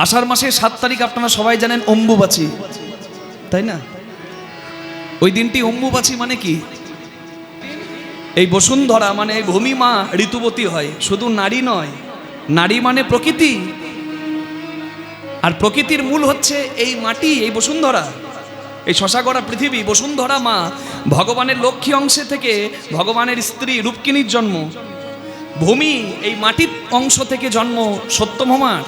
আষাঢ় মাসের সাত তারিখ আপনারা সবাই জানেন অম্বুবাচী। তাই না? ওই দিনটি অম্বুবাচী মানে কি? এই বসুন্ধরা মানে ভূমি মা ঋতুবতী হয়, শুধু নারী নয়। নারী মানে প্রকৃতি। আর প্রকৃতির মূল হচ্ছে এই মাটি, এই বসুন্ধরা। এই শশাগড়া পৃথিবী, বসুন্ধরা মা ভগবানের লক্ষ্মী অংশে থেকে ভগবানের স্ত্রী রূপকিনীর জন্ম। ভূমি এই মাটির অংশ থেকে জন্ম সত্যভমার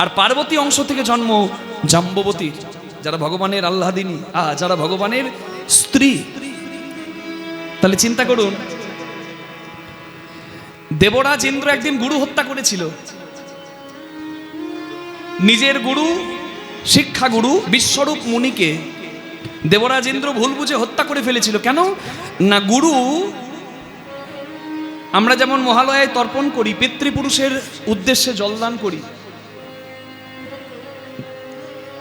আর পার্বতী অংশ থেকে জন্ম জাম্ববতী, যারা ভগবানের আল্লাদিনী আ, যারা ভগবানের স্ত্রী। তাহলে চিন্তা করুন, দেবরাজ ইন্দ্র একদিন গুরু হত্যা করেছিল। নিজের গুরু, শিক্ষা গুরু, বিশ্বরূপ মুনিকে দেবরাজ ইন্দ্র ভুল বুঝে হত্যা করে ফেলেছিল। কেন? না, গুরু, আমরা যেমন মহালয়ায় তর্পণ করি, পিতৃপুরুষের উদ্দেশ্যে জলদান করি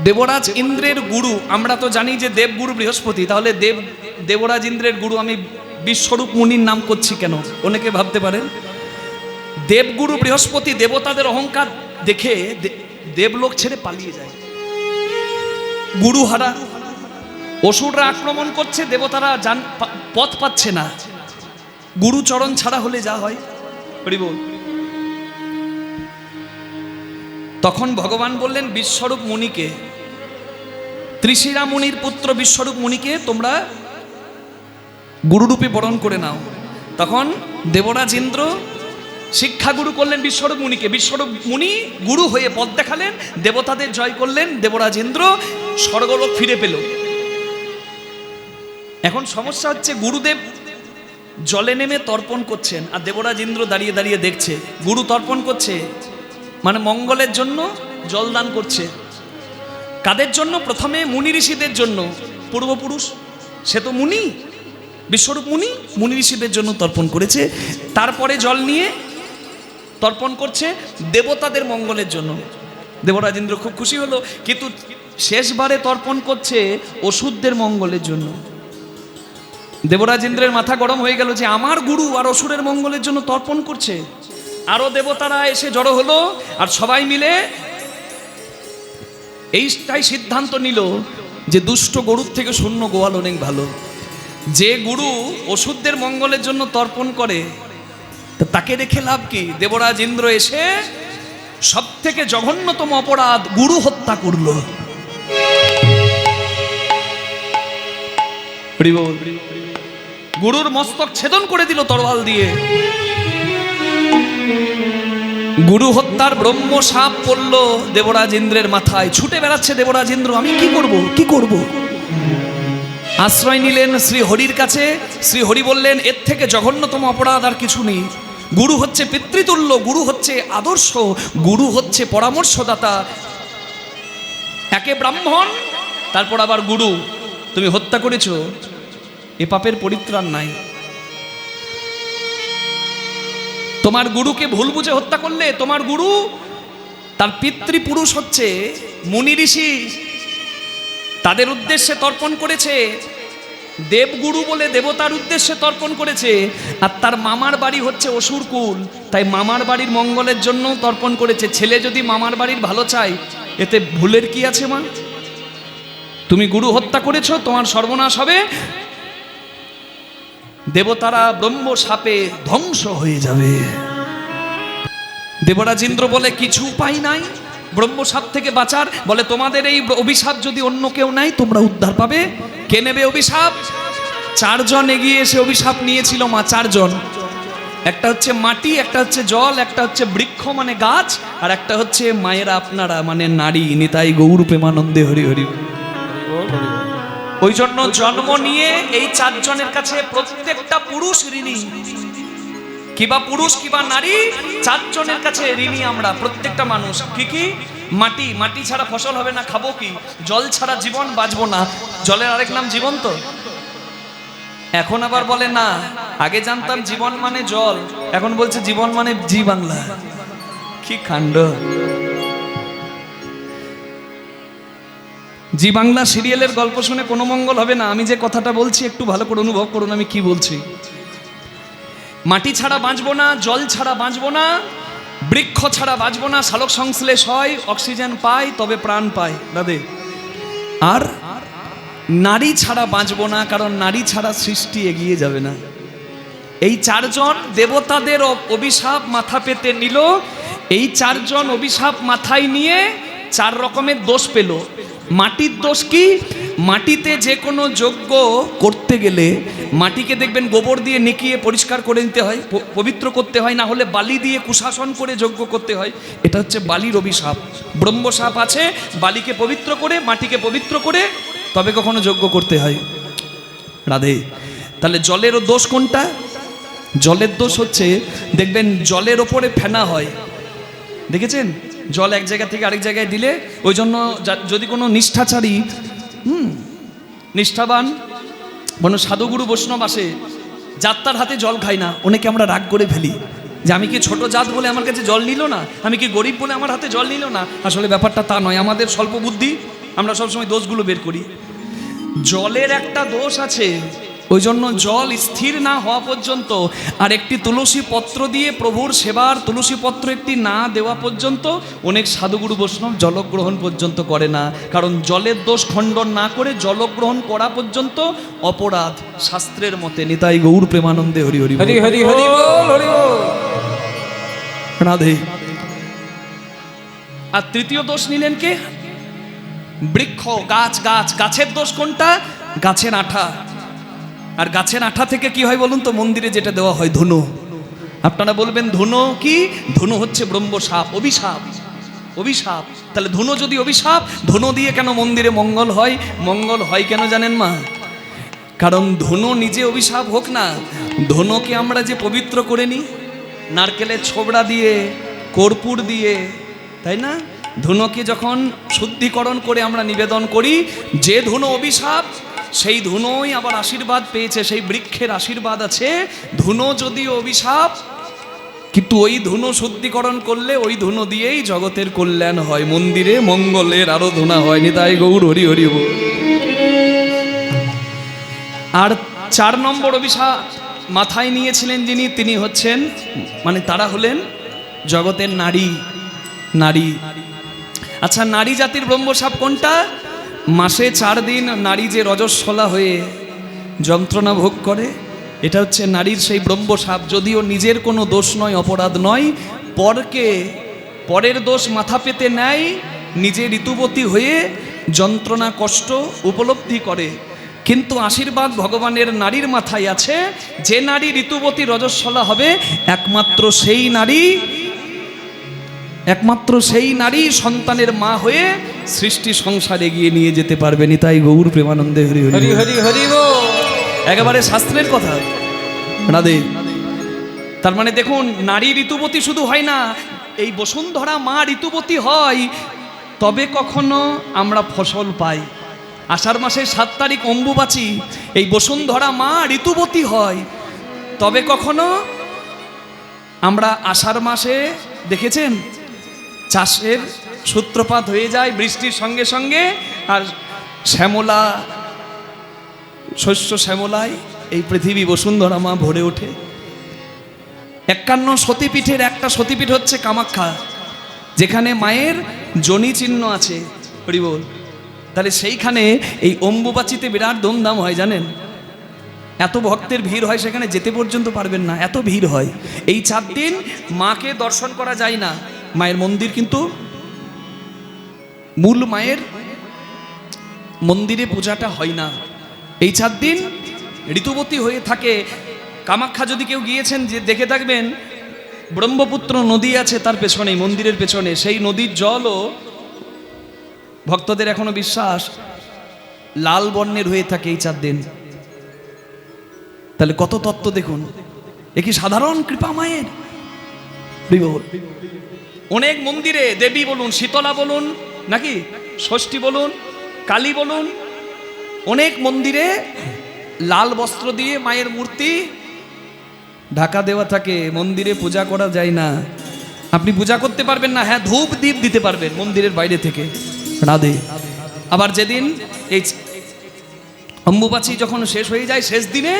দেবরাজ ইন্দ্রের গুরু, আমরা তো জানি যে দেবগুরু বৃহস্পতি, তাহলে দেব, দেবরাজ ইন্দ্রের গুরু আমি বিশ্বরূপ মুনির নাম করছি কেন? অনেকে ভাবতে পারেন। দেবগুরু বৃহস্পতি, দেবতাদের অহংকার দেখে দেবলোক ছেড়ে পালিয়ে যায়। গুরু হারা অসুররা আক্রমণ করছে, দেবতারা জান পথ পাচ্ছে না। গুরু চরণ ছাড়া হলে যা হয়। বল। তখন ভগবান বললেন, বিশ্বরূপ মুনিকে ত্রিশিরা মুনির পুত্র বিশ্বরূপ মুনিকে তোমরা গুরুরূপে বরণ করে নাও। তখন দেবরাজ ইন্দ্র শিক্ষাগুরু করলেন বিশ্বরূপ মুনিকে। বিশ্বরূপ মুনি গুরু হয়ে পথ দেখালেন, দেবতাদের জয় করলেন, দেবরাজ ইন্দ্র স্বর্গলোক ফিরে পেল। এখন সমস্যা হচ্ছে গুরুদেব জলে নেমে তর্পণ করছেন আর দেবরাজ ইন্দ্র দাঁড়িয়ে দাঁড়িয়ে দেখছে। গুরু তর্পণ করছে মানে মঙ্গলের জন্য জলদান করছে। কাদের জন্য? প্রথমে মুনি ঋষিদের জন্য। পূর্বপুরুষ? সে তো মুনি। বিশ্বরূপ মুনি মুনি ঋষিদের জন্য তর্পণ করেছে। তারপরে জল নিয়ে তর্পণ করছে দেবতাদের মঙ্গলের জন্য। দেবরাজেন্দ্র খুব খুশি হলো, কিন্তু শেষবারে তর্পণ করছে ওষুধদের মঙ্গলের জন্য। দেবরাজেন্দ্রের মাথা গরম হয়ে গেল যে আমার গুরু আর অসুরের মঙ্গলের জন্য তর্পণ করছে। আরও দেবতারা এসে জড়ো হলো, আর সবাই মিলে এইটাই সিদ্ধান্ত নিল যে দুষ্ট গরুর থেকে শূন্য গোয়াল অনেক ভালো। যে গুরু ওষুধদের মঙ্গলের জন্য তর্পণ করে তাকে রেখে লাভ কি? দেবরাজ ইন্দ্র এসে সব থেকে জঘন্যতম অপরাধ গুরু হত্যা করল। গুরুর মস্তক ছেদন করে দিল তরোয়াল দিয়ে। গুরু হত্যার ব্রহ্ম সাপ পড়ল দেবরাজ ইন্দ্রের মাথায়। ছুটে বেড়াচ্ছে দেবরাজ ইন্দ্র আমি কি করব? কি করব? আশ্রয় নিলেন শ্রী হরির কাছে। শ্রী হরি বললেন, এর থেকে জঘন্যতম অপরাধ আর কিছু নেই। গুরু হচ্ছে পিতৃতুল্য, গুরু হচ্ছে আদর্শ, গুরু হচ্ছে পরামর্শদাতা। একে ব্রাহ্মণ, তারপর আবার গুরু। তুমি হত্যা করেছ, এ পাপের পরিত্রাণ নাই। তোমার গুরুকে ভুল বুঝে হত্যা করলে তোমার গুরু তার পিতৃপুরুষ হচ্ছে মুনি ঋষি। তাদের উদ্দেশ্যে তর্পণ করেছে। দেবগুরু বলে দেবতার উদ্দেশ্যে তর্পণ করেছে। আর তার মামার বাড়ি হচ্ছে অসুরকুল তাই মামার বাড়ির মঙ্গলের জন্য তর্পণ করেছে। ছেলে যদি মামার বাড়ির ভালো চায়, এতে ভুলের কি আছে মা? তুমি গুরু হত্যা করেছ, তোমার সর্বনাশ হবে। দেবতারা ব্রহ্ম সাপে ধ্বংস হয়ে যাবে। দেবরাজ ইন্দ্র বলে, কিছু উপায় নাই। ব্রহ্ম সাপ থেকে বাঁচার। বলে, তোমাদের এই অভিশাপ যদি অন্য কেউ নাই তোমরা উদ্ধার পাবে। কে নেবে অভিশাপ? চারজন এগিয়ে এসে অভিশাপ নিয়েছিল মা চারজন। একটা হচ্ছে মাটি, একটা হচ্ছে জল, একটা হচ্ছে বৃক্ষ মানে গাছ, আর একটা হচ্ছে মায়েরা আপনারা মানে নারী, নিতাই গৌর প্রেমানন্দে হরি হরি। ওই জন্য জন্ম নিয়ে এই চারজনের কাছে প্রত্যেকটা পুরুষ ঋণী। কিবা পুরুষ কিবা নারী, চারজনের কাছে ঋণী আমরা, প্রত্যেকটা মানুষ। কি কি? মাটি। মাটি ছাড়া ফসল হবে না, খাব কি? জল ছাড়া জীবন বাঁচবো না। জলের আরেক নাম জীবন তো এখন আবার বলে, না, আগে জানতাম জীবন মানে জল, এখন বলছে জীবন মানে জি বাংলা। কি কাণ্ড। জি বাংলা সিরিয়ালের গল্প শুনে কোনো মঙ্গল হবে না। আমি যে কথাটা বলছি, একটু ভালো করে অনুভব করুন আমি কি বলছি। মাটি ছাড়া বাঁচবো না, জল ছাড়া বাঁচবো না, বৃক্ষ ছাড়া বাঁচবো না, শালক সংশ্লেষ হয়, অক্সিজেন পায়, তবে প্রাণ পায়। দাদে, আর নারী ছাড়া বাঁচবো না, কারণ নারী ছাড়া সৃষ্টি এগিয়ে যাবে না। এই চারজন দেবতাদের অভিশাপ মাথা পেতে নিল, এই চারজন অভিশাপ মাথায় নিয়ে চার রকমের দোষ পেল। মাটির দোষ কি? মাটিতে যে কোনো যজ্ঞ করতে গেলে মাটিকে দেখবেন গোবর দিয়ে নেকিয়ে পরিষ্কার করে নিতে হয় পবিত্র করতে হয়, না হলে বালি দিয়ে কুশাসন করে যজ্ঞ করতে হয়। এটা হচ্ছে বালির অভিশাপ। ব্রহ্মসাপ আছে, বালিকে পবিত্র করে, মাটিকে পবিত্র করে, তবে কখনো যজ্ঞ করতে হয়। রাধে, তাহলে জলেরও দোষ কোনটা? জলের দোষ হচ্ছে, দেখবেন জলের ওপরে ফেনা হয়। দেখেছেন? জল এক জায়গা থেকে আরেক জায়গায় দিলে ওই জন্য যদি কোনো নিষ্ঠাচারী, হুম, নিষ্ঠাবান, কোনো সাধুগুরু বৈষ্ণব আসে যাত্রার হাতে জল খাই না অনেকে আমরা রাগ করে ফেলি। যে আমি কি ছোট জাত বলে আমার কাছে জল নিল না? আমি কি গরিব বলে আমার হাতে জল নিল না? আসলে ব্যাপারটা তা নয়, আমাদের স্বল্প বুদ্ধি, আমরা সবসময় দোষগুলো বের করি। জলের একটা দোষ আছে ওই জন্য জল স্থির না হওয়া পর্যন্ত আর একটি তুলসী পত্র দিয়ে প্রভুর সেবার তুলসী পত্র একটি না দেওয়া পর্যন্ত অনেক সাধুগুরু বৈষ্ণব জলগ্রহণ পর্যন্ত করে না। কারণ জলের দোষ খণ্ডন না করে জলগ্রহণ করা পর্যন্ত অপরাধ শাস্ত্রের মতে। নিতাই গৌর প্রেমানন্দে হরি হরি হরি হরি হরি হরি রাধে। আর তৃতীয় দোষ নিলেন কে? বৃক্ষ গাছ গাছ। গাছের দোষ কোনটা? গাছের আঠা। আর গাছের আঠা থেকে কি হয় বলুন তো? মন্দিরে যেটা দেওয়া হয়, ধনু। আপনারা বলবেন, ধনু কি? ধনু হচ্ছে ব্রহ্ম সাপ, অভিশাপ। অভিশাপ। তাহলে ধনু যদি অভিশাপ, ধনু দিয়ে কেন মন্দিরে মঙ্গল হয়? মঙ্গল হয় কেন জানেন মা? কারণ ধনু নিজে অভিশাপ হোক না, ধনুকে আমরা যে পবিত্র করে নিই নারকেলের ছোবড়া দিয়ে, কর্পূর দিয়ে, তাই না? ধুনোকে যখন শুদ্ধিকরণ করে আমরা নিবেদন করি, যে ধুনো অভিশাপ সেই ধুনোই আবার আশীর্বাদ পেয়েছে, সেই বৃক্ষের আশীর্বাদ আছে। ধুনো যদি অভিশাপ, কিন্তু ওই ধুনো শুদ্ধিকরণ করলে ওই ধুনো দিয়েই জগতের কল্যাণ হয়। মন্দিরে মঙ্গলের আরাধনা হয়নি তাই গৌর হরি হরি। আর চার নম্বর অভিশাপ মাথায় নিয়েছিলেন যিনি, তিনি হচ্ছেন মানে তারা হলেন জগতের নারী নারী। আচ্ছা নারী জাতির ব্রহ্মসাপ কোনটা? মাসে চার দিন নারী যে রজস্বলা হয়ে যন্ত্রণা ভোগ করে, এটা হচ্ছে নারীর সেই ব্রহ্মসাপ। যদিও নিজের কোনো দোষ নয়, অপরাধ নয়, পরকে, পরের দোষ মাথা পেতে নেয়, নিজে ঋতুবতী হয়ে যন্ত্রণা, কষ্ট, উপলব্ধি করে। কিন্তু আশীর্বাদ ভগবানের নারীর মাথায় আছে, যে নারী ঋতুবতী রজস্বলা হবে, একমাত্র সেই নারী একমাত্র সেই নারী সন্তানের মা হয়ে সৃষ্টি সংসার এগিয়ে নিয়ে যেতে পারবে। নিতাই গৌর প্রেমানন্দে হরি হরি হরি হরি একেবারে শাস্ত্রের কথা। রাধে তার মানে দেখুন নারী ঋতুবতী শুধু হয় না এই বসুন্ধরা মা ঋতুবতী হয় তবে কখনো আমরা ফসল পাই। আষাঢ় মাসের সাত তারিখ অম্বুবাচী এই বসুন্ধরা মা ঋতুবতী হয় তবে কখনো আমরা আষাঢ় মাসে দেখেছেন? চাষের সূত্রপাত হয়ে যায় বৃষ্টির সঙ্গে সঙ্গে, আর শ্যামলা, শস্য শ্যামলায় এই পৃথিবী বসুন্ধরা মা ভরে ওঠে। একান্ন সতীপীঠের একটা সতীপীঠ হচ্ছে কামাখ্যা, যেখানে মায়ের জনি চিহ্ন আছে। হরি বল। তাহলে সেইখানে এই অম্বুবাচিতে বিরাট ধুমধাম হয়, জানেন? এত ভক্তের ভিড় হয়, সেখানে যেতে পর্যন্ত পারবেন না, এত ভিড় হয়। এই চার দিন মাকে দর্শন করা যায় না। মায়ের মন্দির কিন্তু মূল মায়ের মন্দিরে পূজাটা হয় না। এই চার দিন ঋতুবতী হয়ে থাকে। কামাখ্যা যদি কেউ গিয়েছেন, যে দেখে থাকবেন, ব্রহ্মপুত্র নদী আছে তার পেছনে মন্দিরের পেছনে। সেই নদীর জলও ভক্তদের এখনও বিশ্বাস লাল বর্ণের হয়ে থাকে এই চার দিন। তাহলে কত তত্ত্ব দেখুন। এ কি সাধারণ কৃপা মায়ের? হরি বল। অনেক মন্দিরে দেবী বলুন, শীতলা বলুন, নাকি ষষ্ঠী বলুন, কালী বলুন, অনেক মন্দিরে লাল বস্ত্র দিয়ে মায়ের মূর্তি ঢাকা দেওয়া থাকে, মন্দিরে পূজা করা যায় না। আপনি পূজা করতে পারবেন না হ্যাঁ ধূপ দ্বীপ দিতে পারবেন মন্দিরের বাইরে থেকে। রাধে। আবার যেদিন এই অম্বুবাচী যখন শেষ হয়ে যায়, শেষ দিনে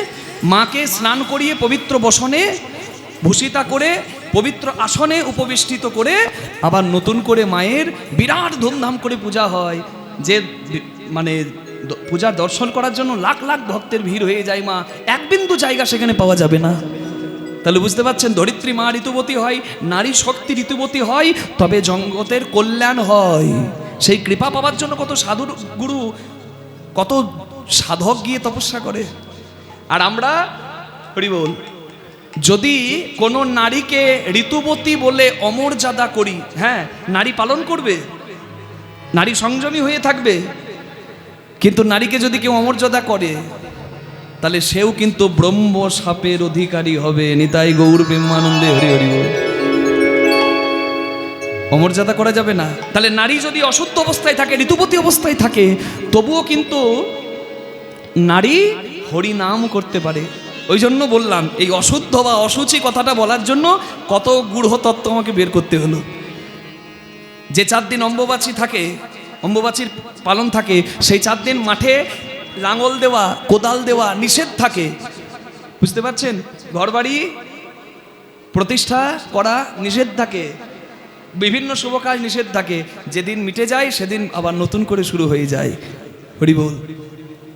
মাকে স্নান করিয়ে পবিত্র বসনে ভূষিতা করে পবিত্র আসনে উপবিষ্টিত করে আবার নতুন করে মায়ের বিরাট ধুমধাম করে পূজা হয়। যে মানে পূজার দর্শন করার জন্য লাখ লাখ ভক্তের ভিড় হয়ে যায় মা। এক বিন্দু জায়গা সেখানে পাওয়া যাবে না। তাহলে বুঝতে পারছেন, ধরিত্রী মা ঋতুবতী হয়, নারী শক্তি ঋতুবতী হয়, তবে জগতের কল্যাণ হয়। সেই কৃপা পাওয়ার জন্য কত সাধু গুরু, কত সাধক গিয়ে তপস্যা করে। আর আমরা হরি বল যদি কোনো নারীকে ঋতুবতী বলে অমর্যাদা করি হ্যাঁ নারী পালন করবে? নারী সংযমী হয়ে থাকবে? কিন্তু নারীকে যদি কেউ অমর্যাদা করে, তাহলে সেও কিন্তু ব্রহ্ম সাপের অধিকারী হবে। নিতাই গৌর প্রেমানন্দে হরি হরি অমর্যাদা করা যাবে না। তাহলে নারী যদি অশুদ্ধ অবস্থায় থাকে ঋতুপতি অবস্থায় থাকে, তবুও কিন্তু নারী হরি নাম করতে পারে। ওই জন্য বললাম, এই অশুদ্ধ বা অসুচি কথাটা বলার জন্য কত গূঢ় তত্ত্ব আমাকে বের করতে হলো। যে চার দিন অম্বুবাচী থাকে, অম্বুবাচীর পালন থাকে, সেই চার দিন মাঠে লাঙল দেওয়া, কোদাল দেওয়া নিষেধ থাকে। বুঝতে পারছেন? ঘরবাড়ি প্রতিষ্ঠা করা নিষেধ থাকে। বিভিন্ন শুভ কাজ নিষেধ থাকে। যেদিন মিটে যায়, সেদিন আবার নতুন করে শুরু হয়ে যায়। হরি বল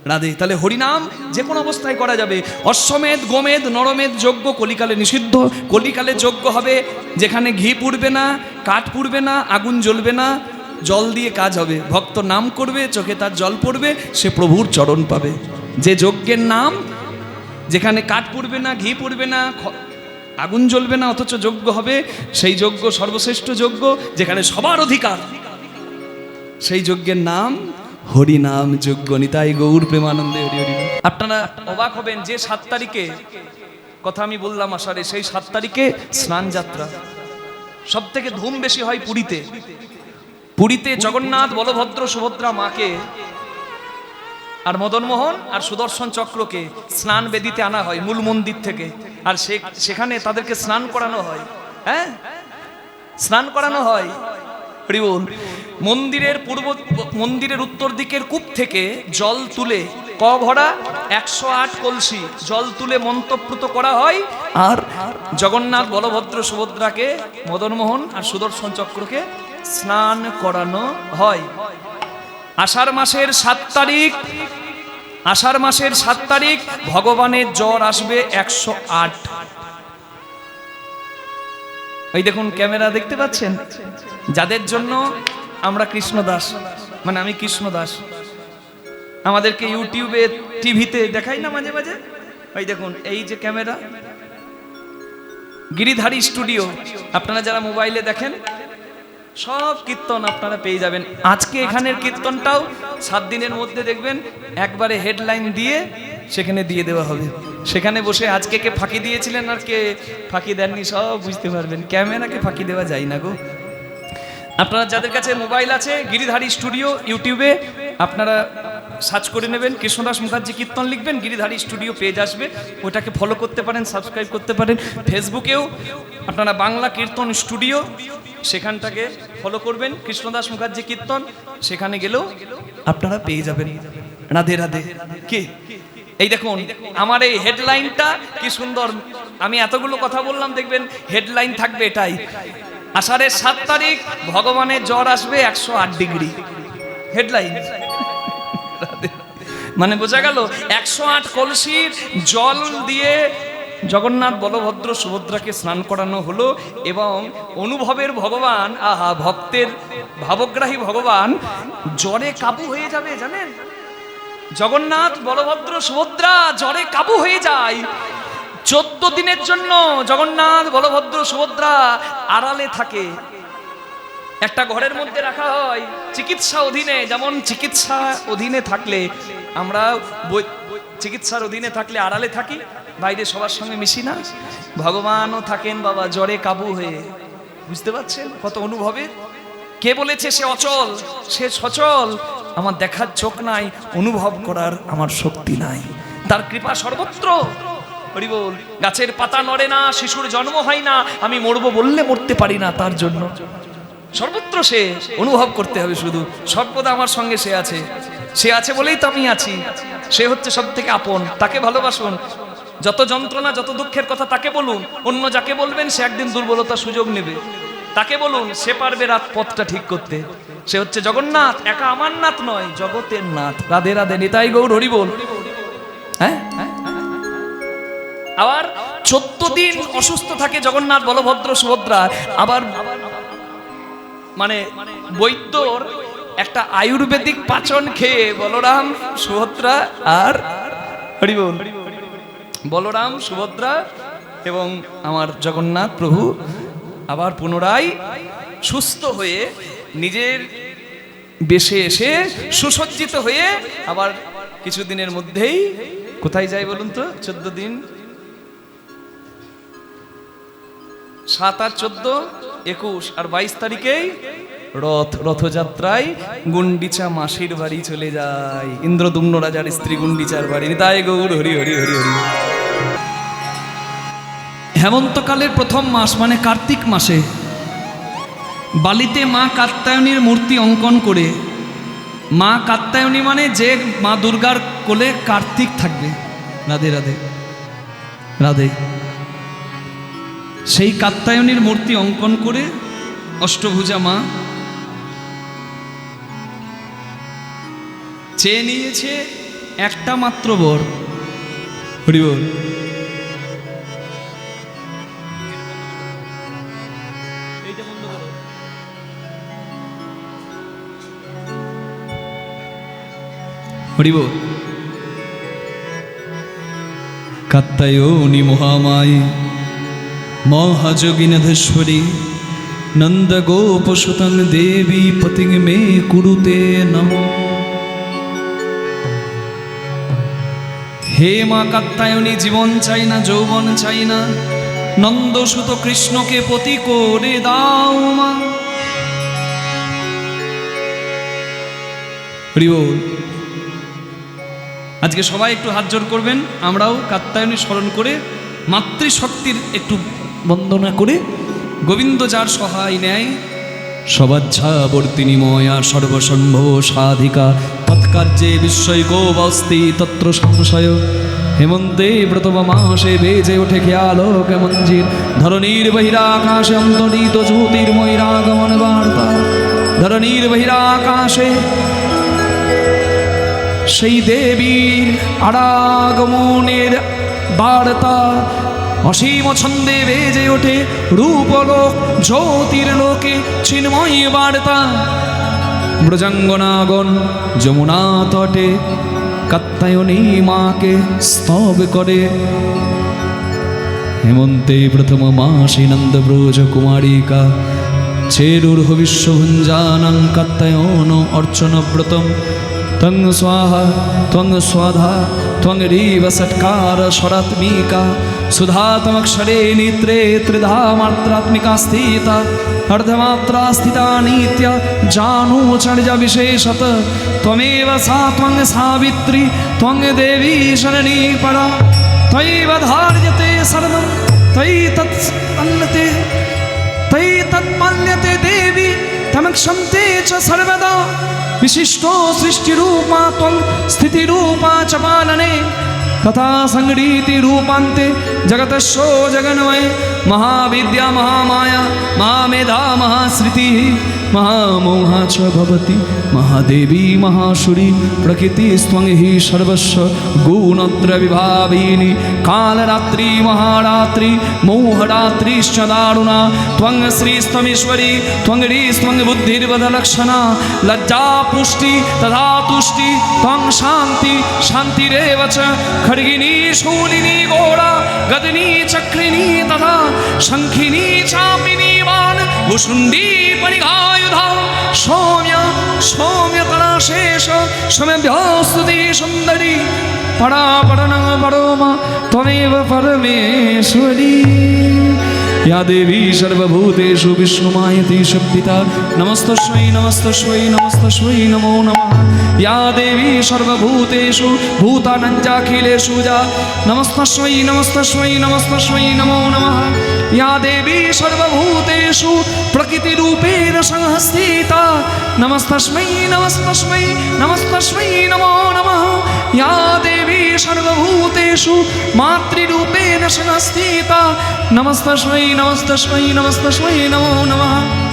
রাধে তাহলে হরিনাম যে কোনো অবস্থায় করা যাবে। অশ্বমেধ গোমেদ নরমেদ যজ্ঞ কলিকালে নিষিদ্ধ। কলিকালে যজ্ঞ হবে, যেখানে ঘি পুড়বে না, কাঠ পুড়বে না, আগুন জ্বলবে না, জল দিয়ে কাজ হবে। ভক্ত নাম করবে, চোখে তার জল পড়বে, সে প্রভুর চরণ পাবে। যে যজ্ঞের নাম, যেখানে কাঠ পুড়বে না, ঘি পুড়বে না আগুন জ্বলবে না, অথচ যজ্ঞ হবে, সেই যজ্ঞ সর্বশ্রেষ্ঠ যজ্ঞ, যেখানে সবার অধিকার। সেই যজ্ঞের নাম হরি নাম যজ্ঞ নিতাই গৌর প্রেমানন্দে, হরি হরি আপনারা অবাক হবেন যে সাত তারিখে, কথা আমি বললাম আসারে সেই সাত তারিখে স্নান যাত্রা। সব থেকে ধুম বেশি হয় পুরীতে। পুরীতে জগন্নাথ, বলভদ্র, সুভদ্রা মাকে আর মদনমোহন আর সুদর্শন চক্রকে স্নান বেদিতে আনা হয় মূল মন্দির থেকে। আর সেখানে তাদেরকে স্নান করানো হয়। হ্যাঁ? স্নান করানো হয়। হরিবল মন্দিরের পূর্ব, মন্দিরের উত্তর দিকের কূপ থেকে জল তুলে ক ভরা একশো আট কলসি। জল তুলে মন্তপ্রুত করা হয়। আর জগন্নাথ, বলভদ্র, সুভদ্রাকে, মদনমোহন আর সুদর্শন চক্রকে স্নান করানো হয়। আষাঢ় মাসের সাত তারিখ, আষাঢ় মাসের সাত তারিখ, ভগবানের জ্বর আসবে একশো আট এই দেখুন ক্যামেরা দেখতে পাচ্ছেন? যাদের জন্য আমরা কৃষ্ণদাস মানে আমি কৃষ্ণদাস আমাদেরকে ইউটিউবে, টিভিতে দেখাই না মাঝে মাঝে? এই দেখুন, এই যে ক্যামেরা। গিরিধারী স্টুডিও, আপনারা যারা মোবাইলে দেখেন, সব কীর্তন আপনারা পেয়ে যাবেন। আজকে এখানের কীর্তনটাও সাত দিনের মধ্যে দেখবেন, একবারে হেডলাইন দিয়ে সেখানে দিয়ে দেওয়া হবে। সেখানে বসে আজকে কে ফাঁকি দিয়েছিলেন আর কে ফাঁকি দেননি সব বুঝতে পারবেন। ক্যামেরাকে ফাঁকি দেওয়া যায় না গো। আপনারা যাদের কাছে মোবাইল আছে, গিরিধারী স্টুডিও, ইউটিউবে, আপনারা সার্চ করে নেবেন, কৃষ্ণদাস মুখার্জি কীর্তন লিখবেন, গিরিধারী স্টুডিও পেজ আসবে। ওটাকে ফলো করতে পারেন সাবস্ক্রাইব করতে পারেন। ফেসবুকেও আপনারা বাংলা কীর্তন স্টুডিও, সেখানটাকে ফলো করবেন, কৃষ্ণদাস মুখার্জি কীর্তন, সেখানে গেলেও আপনারা পেয়ে যাবেন। রাধে রাধে। কি? এই দেখুন, আমার এই হেডলাইনটা কি সুন্দর। আমি এতগুলো কথা বললাম, দেখবেন হেডলাইন থাকবে এটাই। আষাঢ়ের সাত তারিখ, ভগবানের জ্বর আসবে একশো আট ডিগ্রি। হেডলাইন মানে বোঝা গেল, একশো আট কলসির জল দিয়ে জগন্নাথ বলভদ্র সুভদ্রাকে স্নান করানো হলো এবং অনুভবের ভগবান, আহা, ভক্তের, ভাবগ্রাহী ভগবান জ্বরে কাবু হয়ে যাবে, জানেন? জগন্নাথ, বলভদ্র, সুভদ্রা জ্বরে কাবু হয়ে যায়। চোদ্দ দিনের জন্য জগন্নাথ, বলভদ্র, সুভদ্রা আড়ালে থাকে। একটা ঘরের মধ্যে রাখা হয় চিকিৎসা অধীনে, যেমন চিকিৎসা অধীনে থাকলে আমরা চিকিৎসার অধীনে থাকলে আড়ালে থাকি, বাইরে সবার সঙ্গে মিশি না। ভগবানও থাকেন বাবা, জ্বরে কাবু হয়ে। বুঝতে পারছেন কত অনুভবের? কে বলেছে সে অচল? সে সচল? আমার দেখার চোখ নাই, অনুভব করার আমার শক্তি নাই। তার কৃপা সর্বত্র। হরি বল, গাছের পাতা নড়ে না, শিশুর জন্ম হয় না, আমি মরবো বললে মরতে পারি না তার জন্য। সর্বত্র সে, অনুভব করতে হবে শুধু। সর্বদা আমার সঙ্গে সে আছে। সে আছে বলেই তো আমি আছি। সে হচ্ছে সব থেকে আপন, তাকে ভালোবাসুন। যত যন্ত্রণা, যত দুঃখের কথা তাকে বলুন, অন্য যাকে বলবেন, সে একদিন দুর্বলতার সুযোগ নেবে। তাকে বলুন, সে পারবে রাত পথটা ঠিক করতে। সে হচ্ছে জগন্নাথ, একা আমার নাথ নয়, জগতের নাথ। রাধে রাধে, নিতাই গৌর, হরি বল। হ্যাঁ? আবার চোদ্দ দিন অসুস্থ থাকে জগন্নাথ, বলভদ্র, সুভদ্রা। আবার মানে বৈদ্যর একটা আয়ুর্বেদিক পাচন খেয়ে বলরাম, সুভদ্রা আর হরিবল বলরাম, সুভদ্রা এবং আমার জগন্নাথ প্রভু আবার পুনরায় সুস্থ হয়ে নিজের বেশে এসে সুসজ্জিত হয়ে আবার কিছুদিনের মধ্যেই কোথায় যায় বলুন তো? চোদ্দ দিন? সাত আর চোদ্দ, একুশ আর বাইশ তারিখেই রথ, রথযাত্রায় গুন্ডিচা মাসির বাড়ি চলে যায়। ইন্দ্রদুম্ন রাজার স্ত্রী গুন্ডিচার বাড়ি। তাই গৌর, হরি হরি হরি হরি। হেমন্তকালের প্রথম মাস মানে কার্তিক মাসে। বালিতে মা কাত্যায়নীর মূর্তি অঙ্কন করে। মা কাত্যায়নী মানে যে মা দুর্গার কোলে কার্তিক থাকবে। রাধে রাধে রাধে। সেই কাত্যায়নীর মূর্তি অঙ্কন করে অষ্টভুজা মা চেয়ে নিয়েছে একটা মাত্র বর। হরিবল। হরিবল কাত্তায়নী মহামায়ে মহাযোগিনধেশ্বরী নন্দগোপসুতং দেবী পতিং মে কুরুতে নম হে মা কাত্তায়নী জীবন চাই না যৌবন চাই না নন্দসুত কৃষ্ণকে পতি করে দাও মা হরি বল। আজকে সবাই একটু হাত জোর করবেন, আমরাও কাত্তায়নী স্মরণ করে মাতৃশক্তির একটু বন্দনা করে গোবিন্দ যার সহায় নেয় সবাচ্ছাবর্তিনী ময়া সর্বসম্ভব সাধিকা, তৎকার্যে বিস্ময়কোবস্তি তত্র সংশয়। হেমন্তে মাসে বেজে ওঠে খেয়ালোক মঞ্জির ধরণীর বহিরাকাশে অন্তরিত জ্যোতির্ময়ীরাগমন বার্তা। ধরণীর বহিরাকাশে সেই দেবীর আরাগমনের বার্তা অসীম ছন্দে বেজে ওঠে রূপলোক জ্যোতির লোকে চিন্ময় বার্তা। ব্রজাঙ্গনাগণ যমুনা তটে কাত্তায়নী মাকে স্তব করে। হেমন্তে প্রথম মাসে নন্দব্রজ কুমারিকা চেরুর্হ বিশ্বভুঞ্জানং কাত্তায়ন অর্চনব্রতম त्वं स्वाहा त्वं स्वाधा त्वं रीव सत्कार स्वरात्मिका सुधात्मक्षरे नेत्रे त्रिधा मात्रात्मिका स्थिता अर्धमात्रा स्थिता नीत्या जानुचर्यविशेषत त्वमेव सा त्वं सावित्री त्वं देवी शरणीपरा त्वयैव धार्यते सर्वं त्वयि तत् तमक्षन्ते च सर्वदा विशिष्टो सृष्टिरूपा त्वं स्थितिरूपा च पालने तथा सङ्गीतिरूपान्ते जगतशो जगन्मय महाविद्या महामाया महामेधा महाश्रुतिः মহামোহা চ ভবতি, মহাদেবী মহাসুরী, প্রকৃতি স্ত্বং হি সর্বস্ব, গুণত্র বিভাবিনী, কালরাত্রি মহারাত্রি, মৌহরাত্রিশ্চ দারুণা, ত্বং শ্রীস্তমেশ্বরী, ত্বং হৃস্ত্বং বুদ্ধির্বদলক্ষণা, লজ্জা পুষ্টি তথা তুষ্টি, ত্বং শান্তি, শান্তিরেব চ, খড়গিনী, শূলিনী ঘোড়া গদনী চক্রিণী তথা শঙ্খিনী চা परिघायुधा सौम्य सौम्यतराशेष समभ्यस्तुति सुन्दरी परा परणं परोमा त्वमेव परमेश्वरी या देवी सर्वभूतेषु विष्णुमायति शक्तिता नमस्तस्मै नमस्तस्मै नमस्तस्मै नमो नमः या देवी सर्वभूतेषु भूतानञ्चाखिलेषु जा नमस्तस्मै नमस्तस्मै नमस्तस्मै नमो नमः या देवी सर्वभूतेषु प्रकृतिरूपेण संहस्थिता नमस्तस्मै नमस्तस्मै नमस्तस्मै नमो नमः या देवी सर्वभूतेषु मातृरूपेण संहस्थिता नमस्तस्मै नमस्तस्मै नमस्तस्मै नमो नमः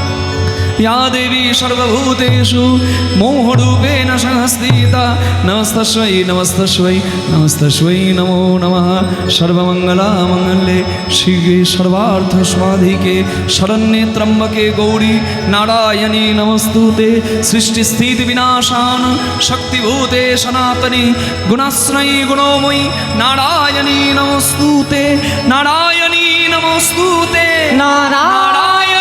या देवी सर्वभूतेषु मोहरूपेण संस्थिता नमस्तस्वै नमस्तस्वै नमस्तस्वै नमो नमः सर्वमङ्गलामङ्गले शिवे सर्वार्थस्वाधिके शरण्ये त्र्यम्बके गौरी नारायणी नमस्तु ते सृष्टिस्थितिविनाशान् शक्तिभूते सनातनी गुणाश्रयी गुणोमयी नारायणी नमस्तु ते नारायणी नमस्तु ते नारायण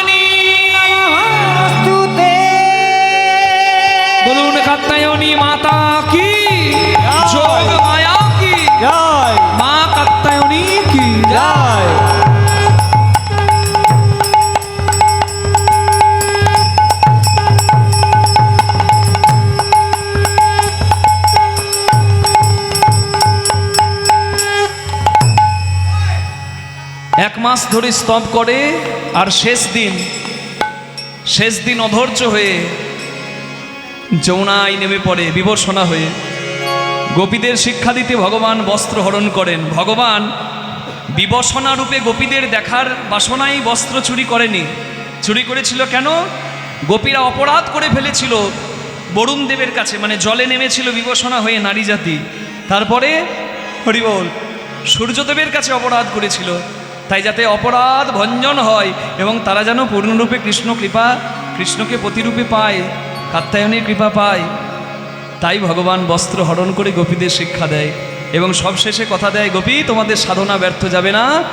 জয় এক মাস ধরে স্তব করে আর শেষ দিন শেষ দিন অধৈর্য হয়ে যৌনায় নেমে পড়ে বিবর্ষণা হয়ে। গোপীদের শিক্ষা দিতে ভগবান বস্ত্র হরণ করেন। ভগবান বিবসনা রূপে গোপীদের দেখার বাসনাই বস্ত্র চুরি করেনি। চুরি করেছিল কেন? গোপীরা অপরাধ করে ফেলেছিল বরুণ দেবের কাছে মানে জলে নেমেছিল বিবসনা হয়ে নারী জাতি। তারপরে হরিবল, সূর্যদেবের কাছে অপরাধ করেছিল। তাই যাতে অপরাধ ভঞ্জন হয় এবং তারা যেন পূর্ণরূপে কৃষ্ণ কৃপা, কৃষ্ণকে প্রতিরূপে পায়, কাত্যায়নের কৃপা পায়। তাই ভগবান বস্ত্র হরণ করে গোপীদের শিক্ষা দেয়। এবং সবশেষে কথা দেয় গোপী তোমাদের সাধনা ব্যর্থ যাবে না।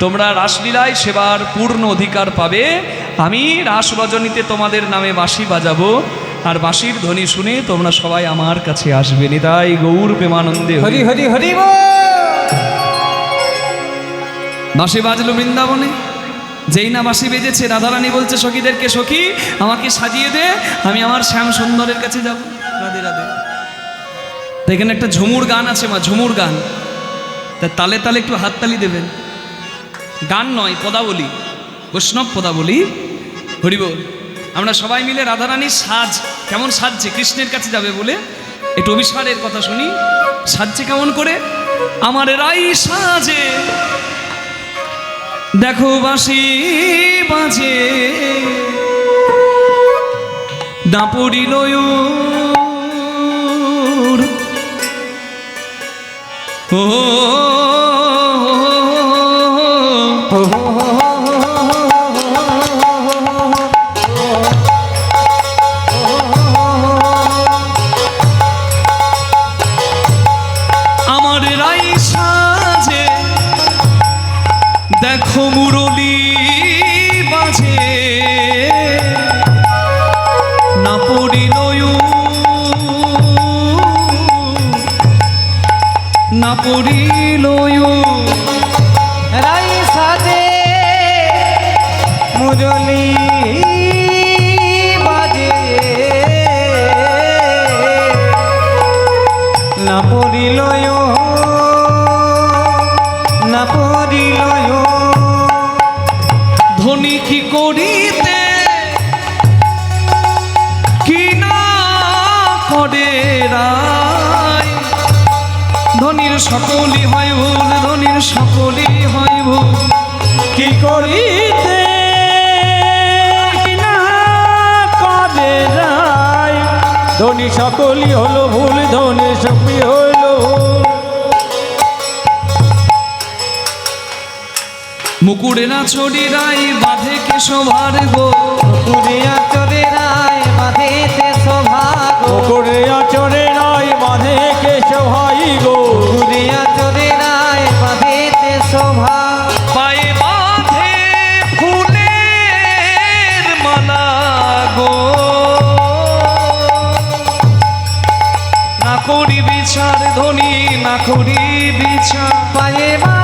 তোমরা রাসলীলায় সেবার পূর্ণ অধিকার পাবে। আমি রাস রজনীতে তোমাদের নামে বাঁশি বাজাবো। আর বাঁশির ধ্বনি শুনে তোমরা সবাই আমার কাছে আসবে। নিতাই গৌর প্রেমানন্দে হরি হরি। হরি হরি বাঁশি বাজলো বৃন্দাবনে। যেই না বাঁশি বেজেছে রাধারানী বলছে সখীদেরকে সখী আমাকে সাজিয়ে দে। আমি আমার শ্যাম সুন্দরের কাছে যাব। রাধে রাধে। এখানে একটা ঝুমুর গান আছে মা, ঝুমুর গান। তা তালে তালে একটু হাততালি দেবেন। গান নয়, পদাবলী। বৈষ্ণব পদাবলী। হরিবল আমরা সবাই মিলে রাধারানীর সাজ, কেমন সাজছে? কৃষ্ণের কাছে যাবে বলে একটু অভিসারের কথা শুনি। সাজছে কেমন করে? আমার রাই সাজে। দেখো বাসি বাজে। দাপড়ি লয়ুর Oh. না পড়িল রাই সাজে মুরলি সকলই হয় ভুল ধনির সকলই হয় ভুল। কি করিতে কবে রায়? ধনী সকলই হলো ভুল ধনী সকলই হলো ভুল। মুকুরে না ছড়ি রাই বাঁধে কেশভার গো কুড়িয়া চরে রায় বাঁধেতে সভাগ করে আচরে নাই বাঁধে গো। রায় সভা পায়ে বাঁধে ফুলের মালা গো। না করি বিচার ধনী না করি বিচার। পায়ে বাঁধে